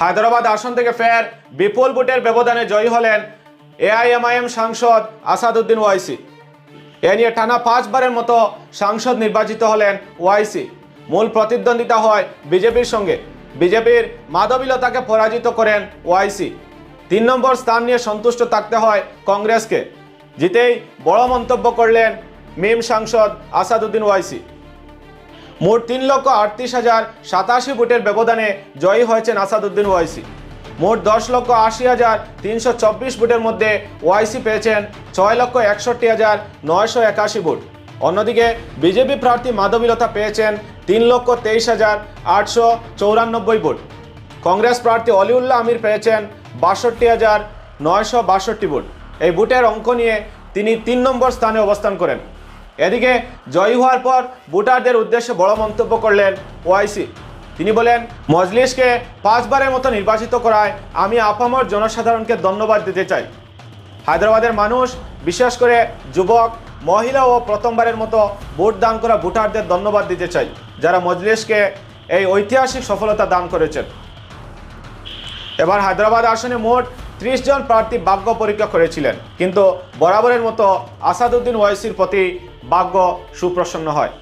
হায়দ্রাবাদ আসন থেকে ফের বিপুল ভোটের ব্যবধানে জয়ী হলেন এআইএমআইএম সাংসদ আসাদুদ্দিন ওয়াইসি। এ নিয়ে টানা পাঁচবারের মতো সাংসদ নির্বাচিত হলেন ওয়াইসি। মূল প্রতিদ্বন্দ্বিতা হয় বিজেপির সঙ্গে। বিজেপির মাধবীলতাকে পরাজিত করেন ওয়াইসি। তিন নম্বর স্থান নিয়ে সন্তুষ্ট থাকতে হয় কংগ্রেসকে। জিতেই বড় মন্তব্য করলেন মিম সাংসদ আসাদুদ্দিন ওয়াইসি। মোট তিন লক্ষ আটত্রিশ হাজার সাতাশি ভোটের ব্যবধানে জয়ী হয়েছেন আসাদুদ্দিন ওয়াইসি। মোট দশ লক্ষ আশি হাজার তিনশো চব্বিশ ভোটের মধ্যে ওয়াইসি পেয়েছেন ছয় লক্ষ একষট্টি হাজার নয়শো একাশি ভোট। অন্যদিকে বিজেপি প্রার্থী মাধবীলতা পেয়েছেন তিন লক্ষ তেইশ হাজার আটশো চৌরানব্বই ভোট। কংগ্রেস প্রার্থী অলিউল্লাহ আমির পেয়েছেন বাষট্টি হাজার নয়শো বাষট্টি ভোট। এই ভোটের অঙ্ক নিয়ে তিনি তিন নম্বর স্থানে অবস্থান করেন। এদিকে জয়ী হওয়ার পর ভোটারদের উদ্দেশ্যে বড় মন্তব্য করলেন ওয়াইসি। তিনি বলেন, মজলিসকে পাঁচবারের মতো নির্বাচিত করায় আমি আপামর জনসাধারণকে ধন্যবাদ দিতে চাই। হায়দ্রাবাদের মানুষ, বিশেষ করে যুবক, মহিলা ও প্রথমবারের মতো ভোট দান করা ভোটারদের ধন্যবাদ দিতে চাই, যারা মজলিসকে এই ঐতিহাসিক সফলতা দান করেছেন। এবার হায়দ্রাবাদ আসনে মোট ত্রিশ জন প্রার্থী ভাগ্য পরীক্ষা করেছিলেন, কিন্তু বরাবরের মতো আসাদুদ্দিন ওয়াইসির প্রতি ভাগ্য সুপ্রসন্ন হয়।